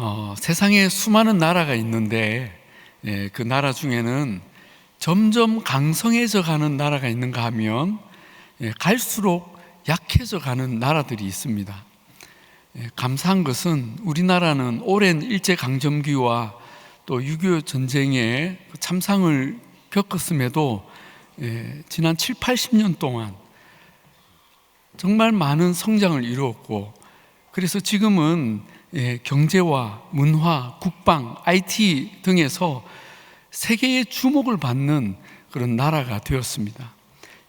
어, 세상에 수많은 나라가 있는데 예, 그 나라 중에는 점점 강성해져 가는 나라가 있는가 하면 예, 갈수록 약해져 가는 나라들이 있습니다. 예, 감사한 것은 우리나라는 오랜 일제 강점기와 또 6.25 전쟁의 그 참상을 겪었음에도 예, 지난 7, 80년 동안 정말 많은 성장을 이루었고 그래서 지금은 예, 경제와 문화, 국방, IT 등에서 세계의 주목을 받는 그런 나라가 되었습니다.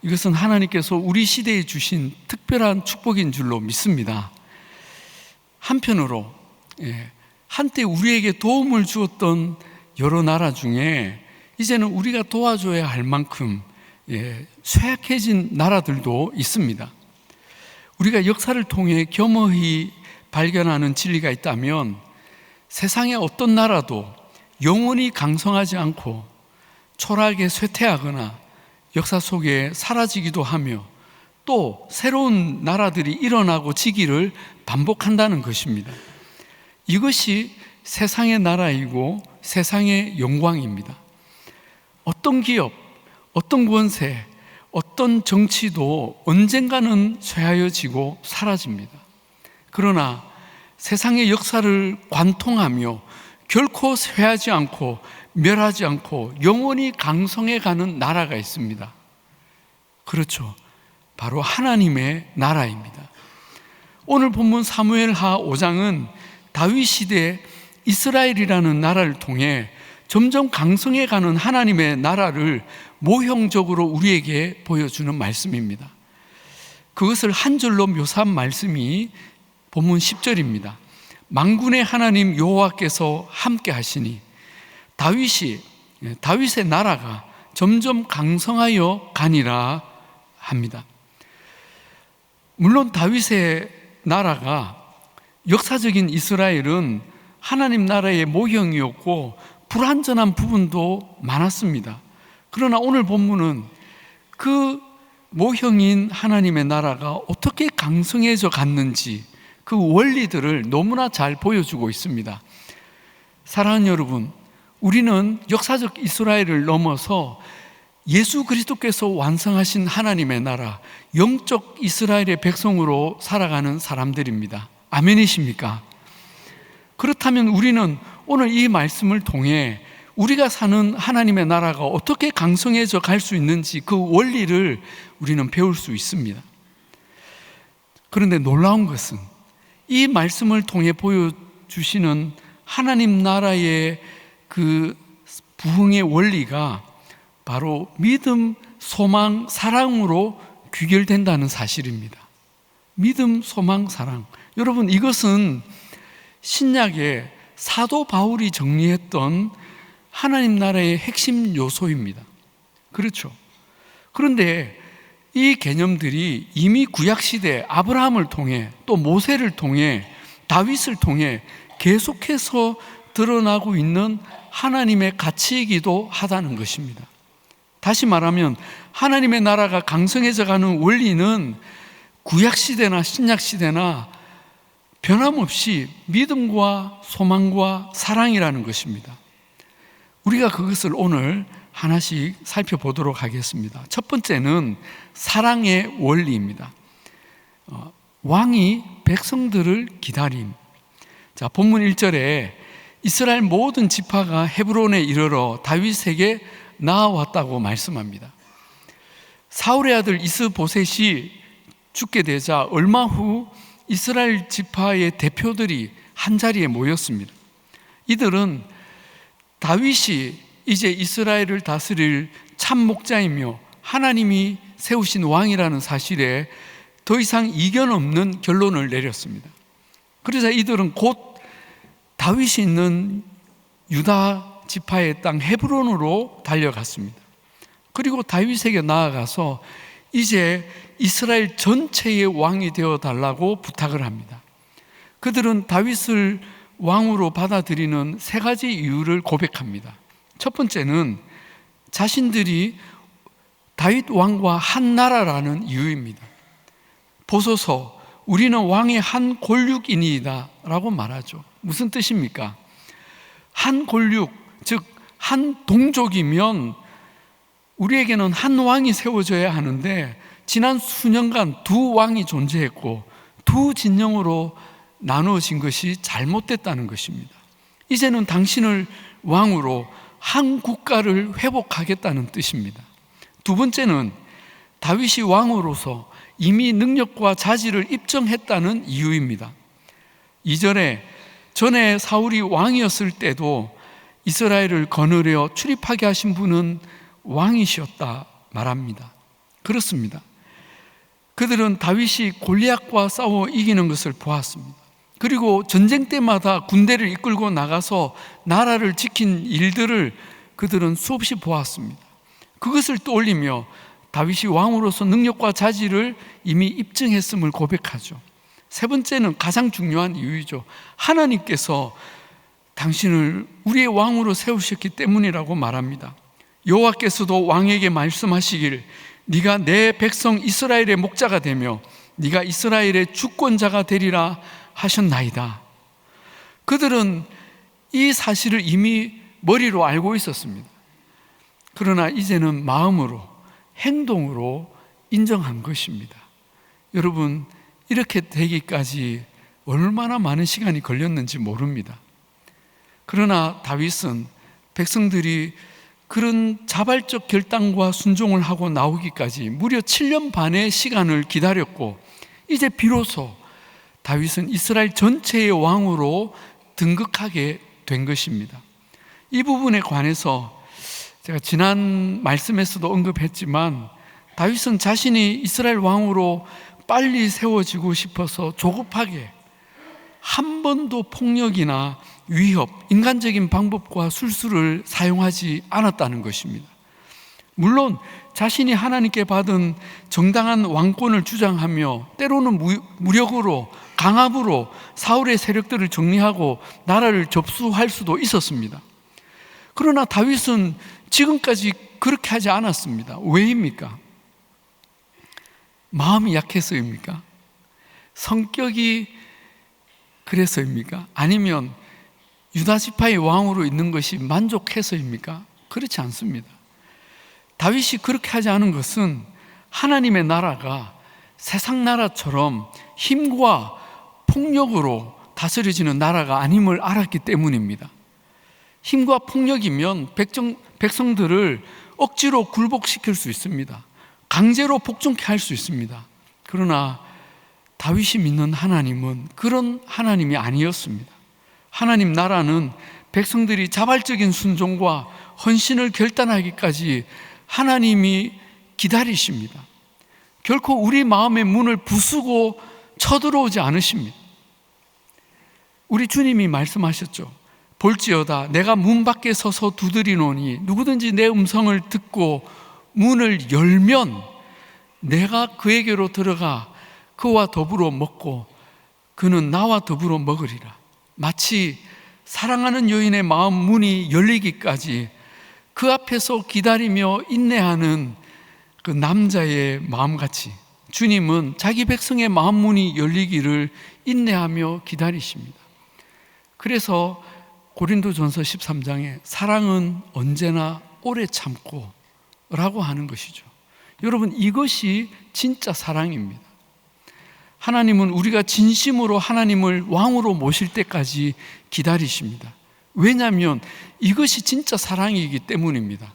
이것은 하나님께서 우리 시대에 주신 특별한 축복인 줄로 믿습니다. 한편으로 예, 한때 우리에게 도움을 주었던 여러 나라 중에 이제는 우리가 도와줘야 할 만큼 예, 쇠약해진 나라들도 있습니다. 우리가 역사를 통해 겸허히 발견하는 진리가 있다면 세상의 어떤 나라도 영원히 강성하지 않고 초라하게 쇠퇴하거나 역사 속에 사라지기도 하며 또 새로운 나라들이 일어나고 지기를 반복한다는 것입니다. 이것이 세상의 나라이고 세상의 영광입니다. 어떤 기업, 어떤 권세, 어떤 정치도 언젠가는 쇠하여지고 사라집니다. 그러나 세상의 역사를 관통하며 결코 쇠하지 않고 멸하지 않고 영원히 강성해 가는 나라가 있습니다. 그렇죠. 바로 하나님의 나라입니다. 오늘 본문 사무엘하 5장은 다윗 시대 이스라엘이라는 나라를 통해 점점 강성해 가는 하나님의 나라를 모형적으로 우리에게 보여주는 말씀입니다. 그것을 한 줄로 묘사한 말씀이 본문 10절입니다. 망군의 하나님 여호와께서 함께 하시니 다윗이 다윗의 나라가 점점 강성하여 가니라 합니다. 물론 다윗의 나라가 역사적인 이스라엘은 하나님 나라의 모형이었고 불완전한 부분도 많았습니다. 그러나 오늘 본문은 그 모형인 하나님의 나라가 어떻게 강성해져 갔는지 그 원리들을 너무나 잘 보여주고 있습니다. 사랑하는 여러분, 우리는 역사적 이스라엘을 넘어서 예수 그리스도께서 완성하신 하나님의 나라, 영적 이스라엘의 백성으로 살아가는 사람들입니다. 아멘이십니까? 그렇다면 우리는 오늘 이 말씀을 통해 우리가 사는 하나님의 나라가 어떻게 강성해져 갈 수 있는지 그 원리를 우리는 배울 수 있습니다. 그런데 놀라운 것은 이 말씀을 통해 보여주시는 하나님 나라의 그 부흥의 원리가 바로 믿음, 소망, 사랑으로 귀결된다는 사실입니다. 믿음, 소망, 사랑. 여러분, 이것은 신약에 사도 바울이 정리했던 하나님 나라의 핵심 요소입니다. 그렇죠. 그런데 이 개념들이 이미 구약 시대 아브라함을 통해 또 모세를 통해 다윗을 통해 계속해서 드러나고 있는 하나님의 가치이기도 하다는 것입니다. 다시 말하면 하나님의 나라가 강성해져 가는 원리는 구약 시대나 신약 시대나 변함없이 믿음과 소망과 사랑이라는 것입니다. 우리가 그것을 오늘 하나씩 살펴보도록 하겠습니다. 첫 번째는 사랑의 원리입니다. 어, 왕이 백성들을 기다림. 자, 본문 1절에 이스라엘 모든 지파가 헤브론에 이르러 다윗에게 나아왔다고 말씀합니다. 사울의 아들 이스보셋이 죽게 되자 얼마 후 이스라엘 지파의 대표들이 한 자리에 모였습니다. 이들은 다윗이 이제 이스라엘을 다스릴 참 목자이며 하나님이 세우신 왕이라는 사실에 더 이상 이견 없는 결론을 내렸습니다. 그래서 이들은 곧 다윗이 있는 유다 지파의 땅 헤브론으로 달려갔습니다. 그리고 다윗에게 나아가서 이제 이스라엘 전체의 왕이 되어 달라고 부탁을 합니다. 그들은 다윗을 왕으로 받아들이는 세 가지 이유를 고백합니다. 첫 번째는 자신들이 다윗 왕과 한 나라라는 이유입니다. 보소서, 우리는 왕의 한 골육이니이다 라고 말하죠. 무슨 뜻입니까? 한 권력, 즉, 한 동족이면 우리에게는 한 왕이 세워져야 하는데 지난 수년간 두 왕이 존재했고 두 진영으로 나누어진 것이 잘못됐다는 것입니다. 이제는 당신을 왕으로 한 국가를 회복하겠다는 뜻입니다. 두 번째는 다윗이 왕으로서 이미 능력과 자질을 입증했다는 이유입니다. 2절에 전에 사울이 왕이었을 때도 이스라엘을 거느려 출입하게 하신 분은 왕이셨다 말합니다. 그렇습니다. 그들은 다윗이 골리앗과 싸워 이기는 것을 보았습니다. 그리고 전쟁 때마다 군대를 이끌고 나가서 나라를 지킨 일들을 그들은 수없이 보았습니다. 그것을 떠올리며 다윗이 왕으로서 능력과 자질을 이미 입증했음을 고백하죠. 세 번째는 가장 중요한 이유이죠. 하나님께서 당신을 우리의 왕으로 세우셨기 때문이라고 말합니다. 여호와께서도 왕에게 말씀하시길 네가 내 백성 이스라엘의 목자가 되며 네가 이스라엘의 주권자가 되리라 하셨나이다. 그들은 이 사실을 이미 머리로 알고 있었습니다. 그러나 이제는 마음으로 행동으로 인정한 것입니다. 여러분, 이렇게 되기까지 얼마나 많은 시간이 걸렸는지 모릅니다. 그러나 다윗은 백성들이 그런 자발적 결단과 순종을 하고 나오기까지 무려 7년 반의 시간을 기다렸고 이제 비로소 다윗은 이스라엘 전체의 왕으로 등극하게 된 것입니다. 이 부분에 관해서 제가 지난 말씀에서도 언급했지만 다윗은 자신이 이스라엘 왕으로 빨리 세워지고 싶어서 조급하게 한 번도 폭력이나 위협, 인간적인 방법과 술수를 사용하지 않았다는 것입니다. 물론 자신이 하나님께 받은 정당한 왕권을 주장하며 때로는 무력으로 강압으로 사울의 세력들을 정리하고 나라를 접수할 수도 있었습니다. 그러나 다윗은 지금까지 그렇게 하지 않았습니다. 왜입니까? 마음이 약해서입니까? 성격이 그래서입니까? 아니면 유다지파의 왕으로 있는 것이 만족해서입니까? 그렇지 않습니다. 다윗이 그렇게 하지 않은 것은 하나님의 나라가 세상 나라처럼 힘과 폭력으로 다스려지는 나라가 아님을 알았기 때문입니다. 힘과 폭력이면 백정, 백성들을 억지로 굴복시킬 수 있습니다. 강제로 복종케 할 수 있습니다. 그러나 다윗이 믿는 하나님은 그런 하나님이 아니었습니다. 하나님 나라는 백성들이 자발적인 순종과 헌신을 결단하기까지 하나님이 기다리십니다. 결코 우리 마음의 문을 부수고 쳐들어오지 않으십니다. 우리 주님이 말씀하셨죠. 볼지어다 내가 문 밖에 서서 두드리노니 누구든지 내 음성을 듣고 문을 열면 내가 그에게로 들어가 그와 더불어 먹고 그는 나와 더불어 먹으리라. 마치 사랑하는 여인의 마음 문이 열리기까지 그 앞에서 기다리며 인내하는 그 남자의 마음같이 주님은 자기 백성의 마음 문이 열리기를 인내하며 기다리십니다. 그래서 고린도전서 13장에 사랑은 언제나 오래 참고 라고 하는 것이죠. 여러분 이것이 진짜 사랑입니다. 하나님은 우리가 진심으로 하나님을 왕으로 모실 때까지 기다리십니다. 왜냐하면 이것이 진짜 사랑이기 때문입니다.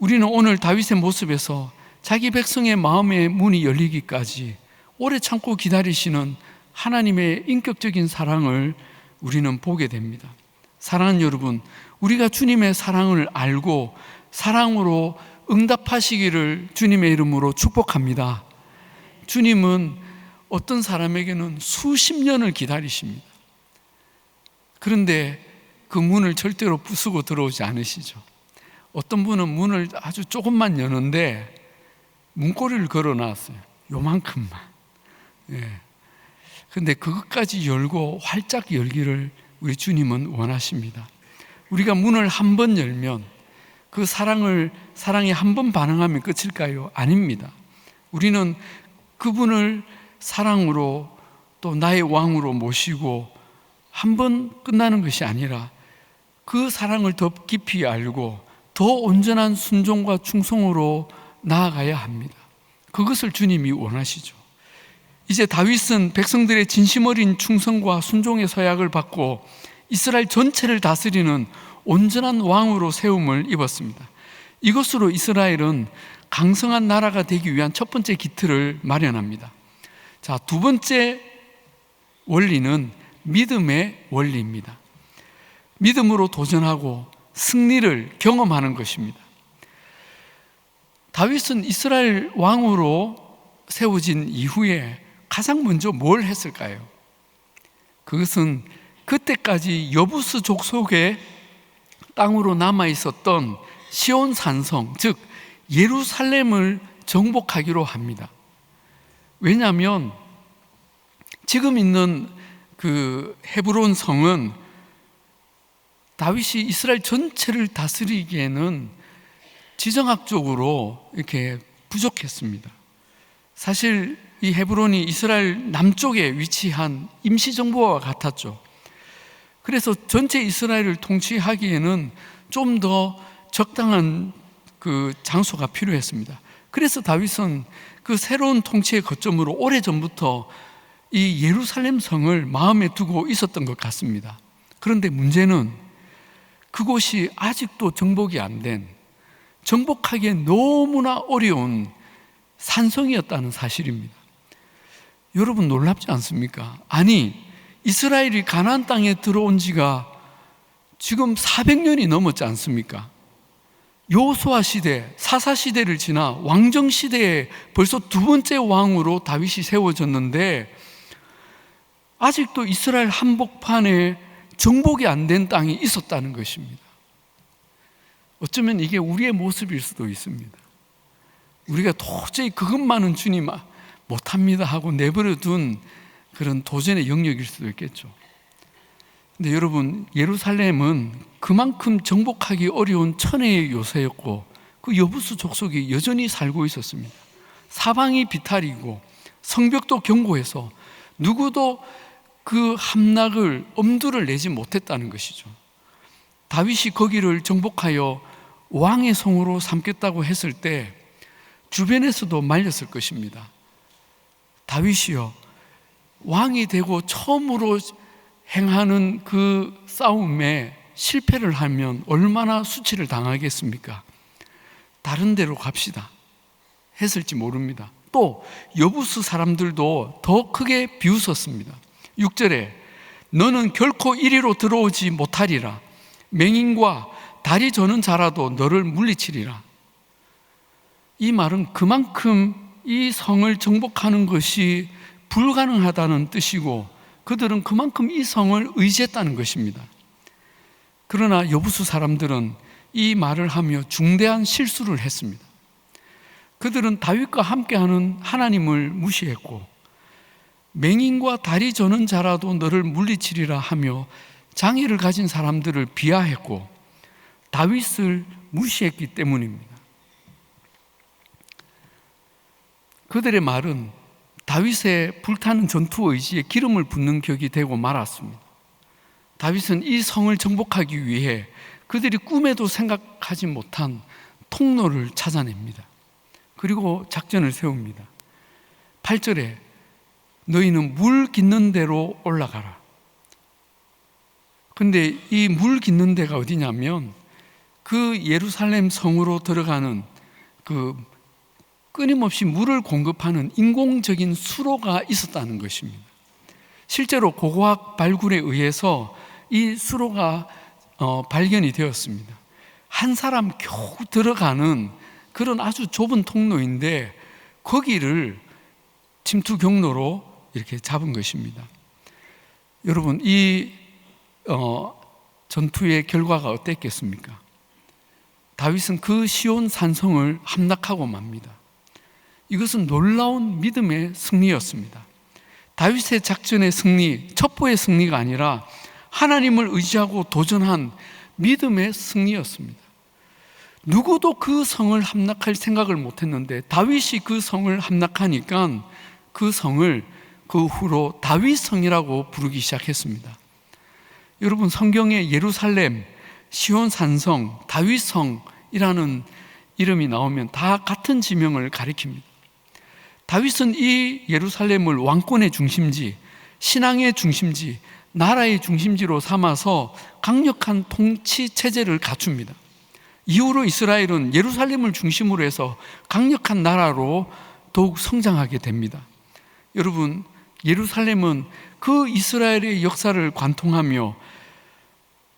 우리는 오늘 다윗의 모습에서 자기 백성의 마음의 문이 열리기까지 오래 참고 기다리시는 하나님의 인격적인 사랑을 우리는 보게 됩니다. 사랑하는 여러분, 우리가 주님의 사랑을 알고 사랑으로 응답하시기를 주님의 이름으로 축복합니다. 주님은 어떤 사람에게는 수십 년을 기다리십니다. 그런데 그 문을 절대로 부수고 들어오지 않으시죠. 어떤 분은 문을 아주 조금만 여는데 문고리를 걸어 놨어요. 요만큼만. 예. 근데 그것까지 열고 활짝 열기를 우리 주님은 원하십니다. 우리가 문을 한 번 열면 그 사랑을 사랑에 한 번 반응하면 끝일까요? 아닙니다. 우리는 그분을 사랑으로 또 나의 왕으로 모시고 한 번 끝나는 것이 아니라 그 사랑을 더 깊이 알고 더 온전한 순종과 충성으로 나아가야 합니다. 그것을 주님이 원하시죠. 이제 다윗은 백성들의 진심 어린 충성과 순종의 서약을 받고 이스라엘 전체를 다스리는 온전한 왕으로 세움을 입었습니다. 이것으로 이스라엘은 강성한 나라가 되기 위한 첫 번째 기틀을 마련합니다. 자, 두 번째 원리는 믿음의 원리입니다. 믿음으로 도전하고 승리를 경험하는 것입니다. 다윗은 이스라엘 왕으로 세워진 이후에 가장 먼저 뭘 했을까요? 그것은 그때까지 여부스 족속의 땅으로 남아 있었던 시온 산성, 즉 예루살렘을 정복하기로 합니다. 왜냐하면 지금 있는 그 헤브론 성은 다윗이 이스라엘 전체를 다스리기에는 지정학적으로 이렇게 부족했습니다. 사실 이 헤브론이 이스라엘 남쪽에 위치한 임시 정부와 같았죠. 그래서 전체 이스라엘을 통치하기에는 좀 더 적당한 그 장소가 필요했습니다. 그래서 다윗은 그 새로운 통치의 거점으로 오래 전부터 이 예루살렘 성을 마음에 두고 있었던 것 같습니다. 그런데 문제는 그곳이 아직도 정복이 안 된, 정복하기에 너무나 어려운 산성이었다는 사실입니다. 여러분 놀랍지 않습니까? 아니, 이스라엘이 가나안 땅에 들어온 지가 지금 400년이 넘었지 않습니까? 요수아 시대, 사사 시대를 지나 왕정 시대에 벌써 두 번째 왕으로 다윗이 세워졌는데 아직도 이스라엘 한복판에 정복이 안 된 땅이 있었다는 것입니다. 어쩌면 이게 우리의 모습일 수도 있습니다. 우리가 도저히 그것만은 주님 못합니다 하고 내버려 둔 그런 도전의 영역일 수도 있겠죠. 근데 여러분, 예루살렘은 그만큼 정복하기 어려운 천혜의 요새였고 그 여부수 족속이 여전히 살고 있었습니다. 사방이 비탈이고 성벽도 견고해서 누구도 그 함락을 엄두를 내지 못했다는 것이죠. 다윗이 거기를 정복하여 왕의 성으로 삼겠다고 했을 때 주변에서도 말렸을 것입니다. 다윗이요, 왕이 되고 처음으로 행하는 그 싸움에 실패를 하면 얼마나 수치를 당하겠습니까? 다른 데로 갑시다. 했을지 모릅니다. 또 여부스 사람들도 더 크게 비웃었습니다. 6절에 너는 결코 이리로 들어오지 못하리라. 맹인과 다리 저는 자라도 너를 물리치리라. 이 말은 그만큼 이 성을 정복하는 것이 불가능하다는 뜻이고 그들은 그만큼 이 성을 의지했다는 것입니다. 그러나 여부수 사람들은 이 말을 하며 중대한 실수를 했습니다. 그들은 다윗과 함께하는 하나님을 무시했고 맹인과 다리 저는 자라도 너를 물리치리라 하며 장애를 가진 사람들을 비하했고 다윗을 무시했기 때문입니다. 그들의 말은 다윗의 불타는 전투 의지에 기름을 붓는 격이 되고 말았습니다. 다윗은 이 성을 정복하기 위해 그들이 꿈에도 생각하지 못한 통로를 찾아냅니다. 그리고 작전을 세웁니다. 8절에 너희는 물 깃는 대로 올라가라. 근데 이 물 깃는 데가 어디냐면 그 예루살렘 성으로 들어가는 그 끊임없이 물을 공급하는 인공적인 수로가 있었다는 것입니다. 실제로 고고학 발굴에 의해서 이 수로가 어, 발견이 되었습니다. 한 사람 겨우 들어가는 그런 아주 좁은 통로인데 거기를 침투 경로로 이렇게 잡은 것입니다. 여러분, 이 어, 전투의 결과가 어땠겠습니까? 다윗은 그 시온 산성을 함락하고 맙니다. 이것은 놀라운 믿음의 승리였습니다. 다윗의 작전의 승리, 첩보의 승리가 아니라 하나님을 의지하고 도전한 믿음의 승리였습니다. 누구도 그 성을 함락할 생각을 못 했는데 다윗이 그 성을 함락하니까 그 성을 그 후로 다윗성이라고 부르기 시작했습니다. 여러분 성경에 예루살렘, 시온 산성, 다윗성이라는 이름이 나오면 다 같은 지명을 가리킵니다. 다윗은 이 예루살렘을 왕권의 중심지, 신앙의 중심지, 나라의 중심지로 삼아서 강력한 통치 체제를 갖춥니다. 이후로 이스라엘은 예루살렘을 중심으로 해서 강력한 나라로 더욱 성장하게 됩니다. 여러분, 예루살렘은 그 이스라엘의 역사를 관통하며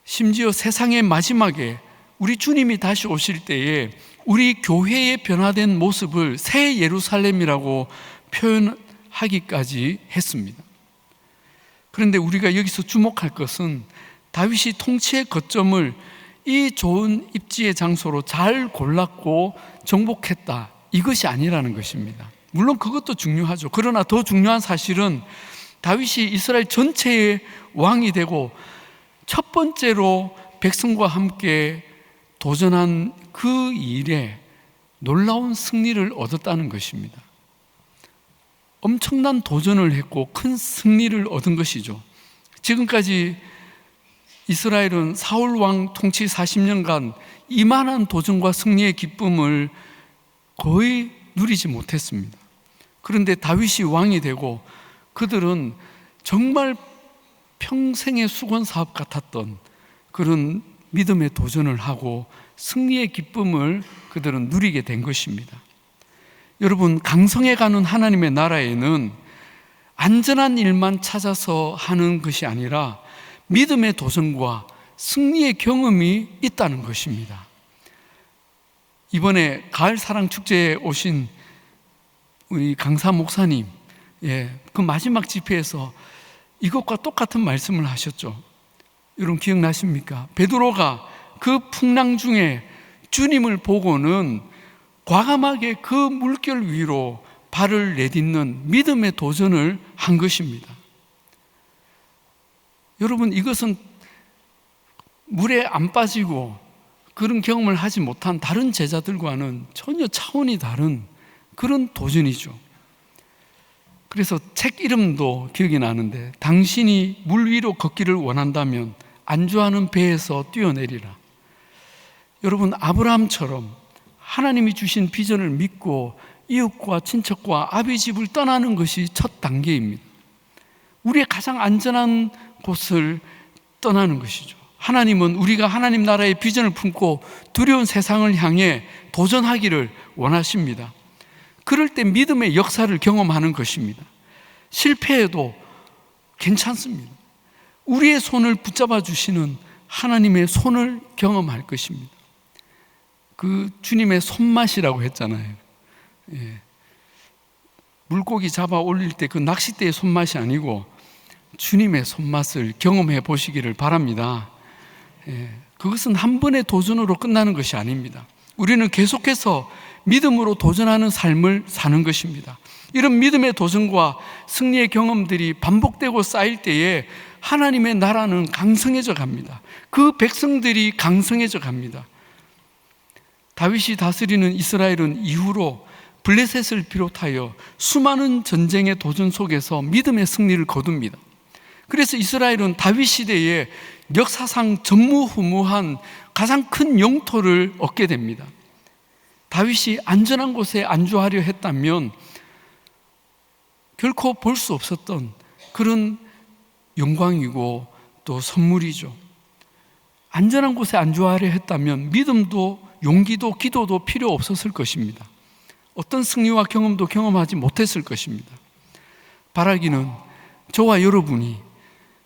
심지어 세상의 마지막에 우리 주님이 다시 오실 때에 우리 교회의 변화된 모습을 새 예루살렘이라고 표현하기까지 했습니다. 그런데 우리가 여기서 주목할 것은 다윗이 통치의 거점을 이 좋은 입지의 장소로 잘 골랐고 정복했다. 이것이 아니라는 것입니다. 물론 그것도 중요하죠. 그러나 더 중요한 사실은 다윗이 이스라엘 전체의 왕이 되고 첫 번째로 백성과 함께 도전한 그 일에 놀라운 승리를 얻었다는 것입니다. 엄청난 도전을 했고 큰 승리를 얻은 것이죠. 지금까지 이스라엘은 사울 왕 통치 40년간 이만한 도전과 승리의 기쁨을 거의 누리지 못했습니다. 그런데 다윗이 왕이 되고 그들은 정말 평생의 수건 사업 같았던 그런 믿음의 도전을 하고 승리의 기쁨을 그들은 누리게 된 것입니다. 여러분, 강성해 가는 하나님의 나라에는 안전한 일만 찾아서 하는 것이 아니라 믿음의 도전과 승리의 경험이 있다는 것입니다. 이번에 가을 사랑 축제에 오신 우리 강사 목사님, 예, 그 마지막 집회에서 이것과 똑같은 말씀을 하셨죠. 여러분 기억나십니까? 베드로가 그 풍랑 중에 주님을 보고는 과감하게 그 물결 위로 발을 내딛는 믿음의 도전을 한 것입니다. 여러분 이것은 물에 안 빠지고 그런 경험을 하지 못한 다른 제자들과는 전혀 차원이 다른 그런 도전이죠. 그래서 책 이름도 기억이 나는데 당신이 물 위로 걷기를 원한다면 안주하는 배에서 뛰어내리라. 여러분 아브라함처럼 하나님이 주신 비전을 믿고 이웃과 친척과 아비 집을 떠나는 것이 첫 단계입니다. 우리의 가장 안전한 곳을 떠나는 것이죠. 하나님은 우리가 하나님 나라의 비전을 품고 두려운 세상을 향해 도전하기를 원하십니다. 그럴 때 믿음의 역사를 경험하는 것입니다. 실패해도 괜찮습니다. 우리의 손을 붙잡아 주시는 하나님의 손을 경험할 것입니다. 그 주님의 손맛이라고 했잖아요. 예. 물고기 잡아 올릴 때 그 낚싯대의 손맛이 아니고 주님의 손맛을 경험해 보시기를 바랍니다. 예, 그것은 한 번의 도전으로 끝나는 것이 아닙니다. 우리는 계속해서 믿음으로 도전하는 삶을 사는 것입니다. 이런 믿음의 도전과 승리의 경험들이 반복되고 쌓일 때에 하나님의 나라는 강성해져 갑니다. 그 백성들이 강성해져 갑니다. 다윗이 다스리는 이스라엘은 이후로 블레셋을 비롯하여 수많은 전쟁의 도전 속에서 믿음의 승리를 거둡니다. 그래서 이스라엘은 다윗 시대에 역사상 전무후무한 가장 큰 영토를 얻게 됩니다. 다윗이 안전한 곳에 안주하려 했다면 결코 볼 수 없었던 그런 영광이고 또 선물이죠. 안전한 곳에 안주하려 했다면 믿음도 용기도 기도도 필요 없었을 것입니다. 어떤 승리와 경험도 경험하지 못했을 것입니다. 바라기는 저와 여러분이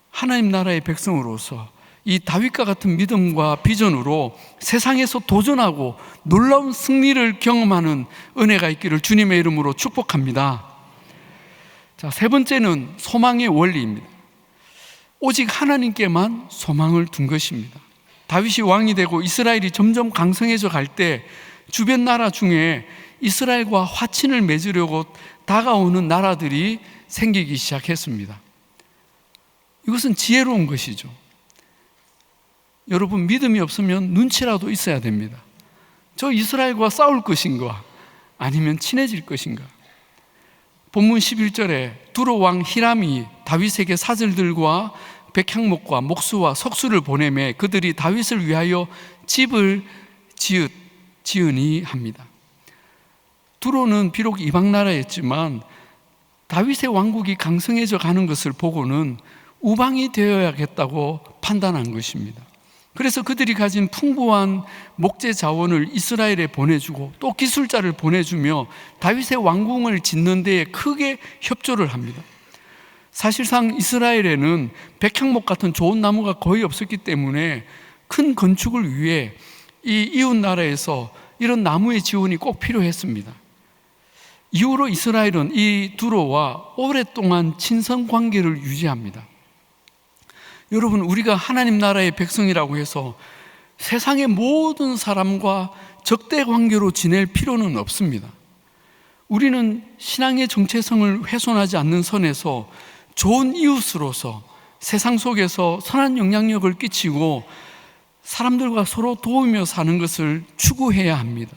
하나님 나라의 백성으로서 이 다윗과 같은 믿음과 비전으로 세상에서 도전하고 놀라운 승리를 경험하는 은혜가 있기를 주님의 이름으로 축복합니다. 자, 세 번째는 소망의 원리입니다. 오직 하나님께만 소망을 둔 것입니다. 다윗이 왕이 되고 이스라엘이 점점 강성해져 갈 때 주변 나라 중에 이스라엘과 화친을 맺으려고 다가오는 나라들이 생기기 시작했습니다. 이것은 지혜로운 것이죠. 여러분, 믿음이 없으면 눈치라도 있어야 됩니다. 저 이스라엘과 싸울 것인가? 아니면 친해질 것인가? 본문 11절에 두로 왕 히람이 다윗에게 사절들과 백향목과 목수와 석수를 보내매 그들이 다윗을 위하여 집을 지으, 지으니 합니다. 두로는 비록 이방 나라였지만 다윗의 왕국이 강성해져 가는 것을 보고는 우방이 되어야겠다고 판단한 것입니다. 그래서 그들이 가진 풍부한 목재 자원을 이스라엘에 보내주고 또 기술자를 보내주며 다윗의 왕궁을 짓는 데에 크게 협조를 합니다. 사실상 이스라엘에는 백향목 같은 좋은 나무가 거의 없었기 때문에 큰 건축을 위해 이 이웃 나라에서 이런 나무의 지원이 꼭 필요했습니다. 이후로 이스라엘은 이 두로와 오랫동안 친선 관계를 유지합니다. 여러분, 우리가 하나님 나라의 백성이라고 해서 세상의 모든 사람과 적대 관계로 지낼 필요는 없습니다. 우리는 신앙의 정체성을 훼손하지 않는 선에서 좋은 이웃으로서 세상 속에서 선한 영향력을 끼치고 사람들과 서로 도우며 사는 것을 추구해야 합니다.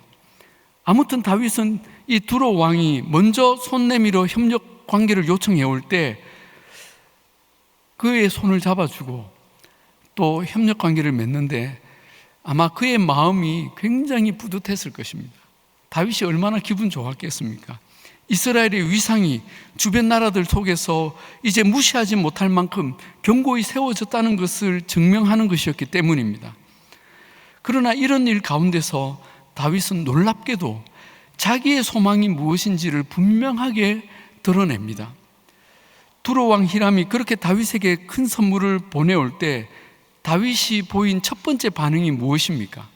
아무튼 다윗은 이 두로 왕이 먼저 손 내밀어 협력 관계를 요청해 올 때 그의 손을 잡아주고 또 협력 관계를 맺는데 아마 그의 마음이 굉장히 뿌듯했을 것입니다. 다윗이 얼마나 기분 좋았겠습니까? 이스라엘의 위상이 주변 나라들 속에서 이제 무시하지 못할 만큼 견고히 세워졌다는 것을 증명하는 것이었기 때문입니다. 그러나 이런 일 가운데서 다윗은 놀랍게도 자기의 소망이 무엇인지를 분명하게 드러냅니다. 두로 왕 히람이 그렇게 다윗에게 큰 선물을 보내올 때 다윗이 보인 첫 번째 반응이 무엇입니까?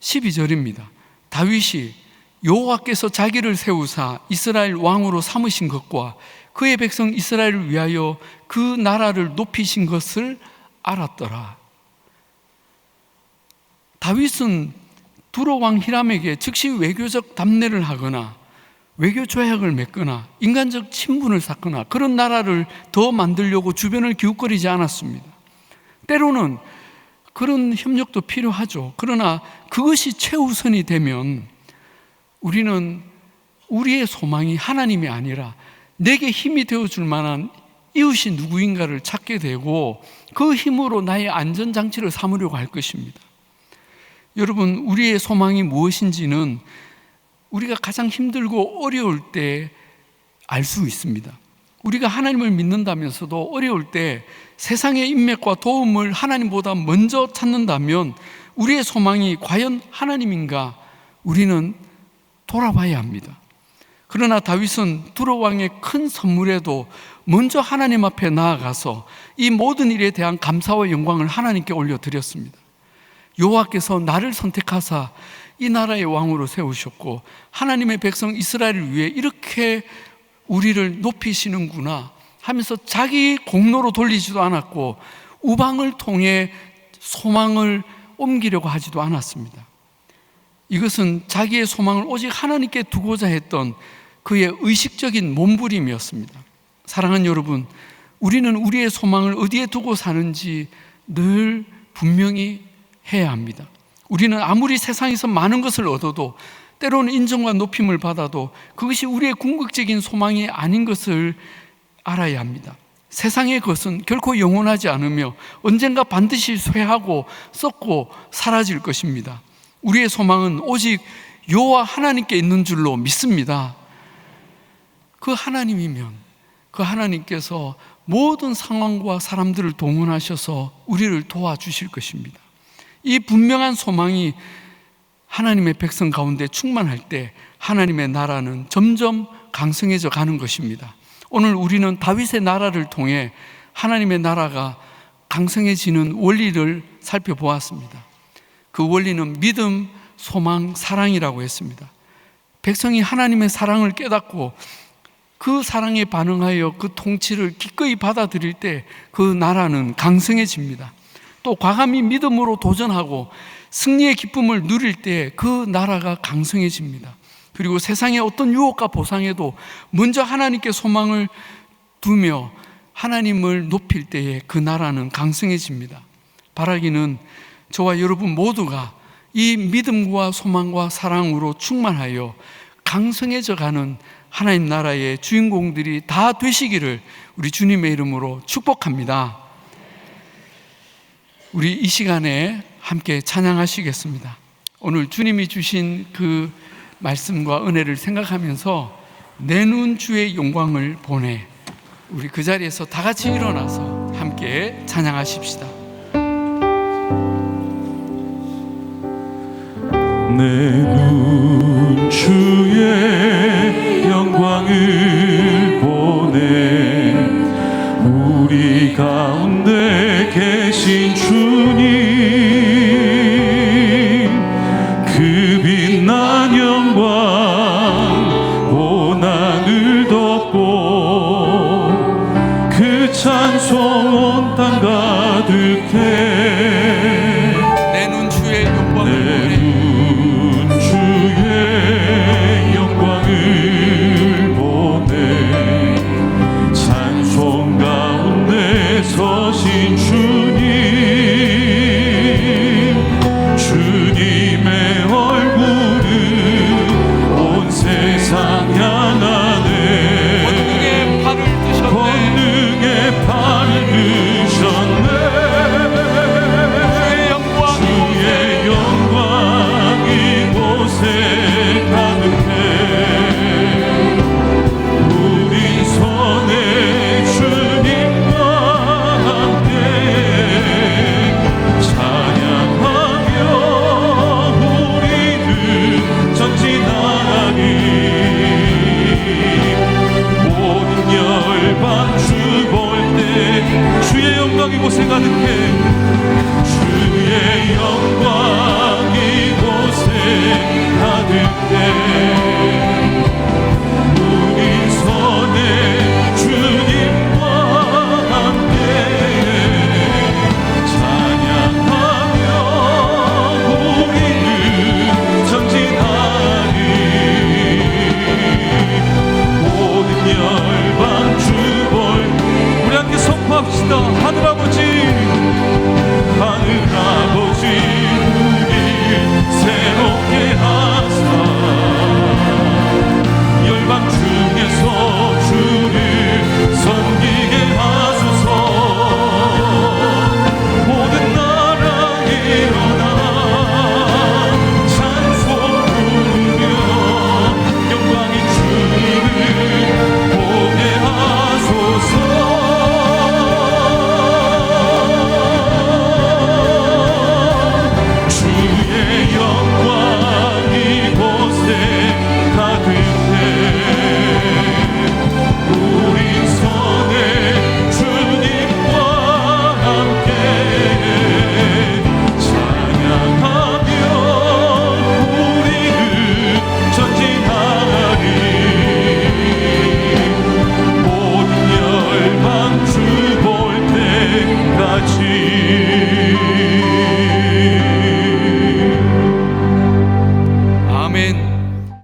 12절입니다. 다윗이 여호와께서 자기를 세우사 이스라엘 왕으로 삼으신 것과 그의 백성 이스라엘을 위하여 그 나라를 높이신 것을 알았더라. 다윗은 두로 왕 히람에게 즉시 외교적 담례를 하거나 외교 조약을 맺거나 인간적 친분을 쌓거나 그런 나라를 더 만들려고 주변을 기웃거리지 않았습니다. 때로는 그런 협력도 필요하죠. 그러나 그것이 최우선이 되면 우리는 우리의 소망이 하나님이 아니라 내게 힘이 되어 줄 만한 이웃이 누구인가를 찾게 되고 그 힘으로 나의 안전장치를 삼으려고 할 것입니다. 여러분, 우리의 소망이 무엇인지는 우리가 가장 힘들고 어려울 때 알 수 있습니다. 우리가 하나님을 믿는다면서도 어려울 때 세상의 인맥과 도움을 하나님보다 먼저 찾는다면 우리의 소망이 과연 하나님인가 우리는 돌아봐야 합니다. 그러나 다윗은 두로 왕의 큰 선물에도 먼저 하나님 앞에 나아가서 이 모든 일에 대한 감사와 영광을 하나님께 올려드렸습니다. 여호와께서 나를 선택하사 이 나라의 왕으로 세우셨고 하나님의 백성 이스라엘을 위해 이렇게 우리를 높이시는구나 하면서 자기 공로로 돌리지도 않았고 우방을 통해 소망을 옮기려고 하지도 않았습니다. 이것은 자기의 소망을 오직 하나님께 두고자 했던 그의 의식적인 몸부림이었습니다. 사랑하는 여러분, 우리는 우리의 소망을 어디에 두고 사는지 늘 분명히 해야 합니다. 우리는 아무리 세상에서 많은 것을 얻어도 때로는 인정과 높임을 받아도 그것이 우리의 궁극적인 소망이 아닌 것을 알아야 합니다. 세상의 것은 결코 영원하지 않으며 언젠가 반드시 쇠하고 썩고 사라질 것입니다. 우리의 소망은 오직 여호와 하나님께 있는 줄로 믿습니다. 그 하나님이면 그 하나님께서 모든 상황과 사람들을 동원하셔서 우리를 도와주실 것입니다. 이 분명한 소망이 하나님의 백성 가운데 충만할 때 하나님의 나라는 점점 강성해져 가는 것입니다. 오늘 우리는 다윗의 나라를 통해 하나님의 나라가 강성해지는 원리를 살펴보았습니다. 그 원리는 믿음, 소망, 사랑이라고 했습니다. 백성이 하나님의 사랑을 깨닫고 그 사랑에 반응하여 그 통치를 기꺼이 받아들일 때 그 나라는 강성해집니다. 또 과감히 믿음으로 도전하고 승리의 기쁨을 누릴 때 그 나라가 강성해집니다. 그리고 세상의 어떤 유혹과 보상에도 먼저 하나님께 소망을 두며 하나님을 높일 때에 그 나라는 강성해집니다. 바라기는 저와 여러분 모두가 이 믿음과 소망과 사랑으로 충만하여 강성해져 가는 하나님 나라의 주인공들이 다 되시기를 우리 주님의 이름으로 축복합니다. 우리 이 시간에 함께 찬양하시겠습니다. 오늘 주님이 주신 그 말씀과 은혜를 생각하면서 내 눈 주의 영광을 보내 우리 그 자리에서 다 같이 일어나서 함께 찬양하십시다. 내 눈 주의 영광을 우리 가운데 계신 주님 그 빛난 영광 온 하늘 덮고 그 찬송 온 땅 가득해 이곳에 가득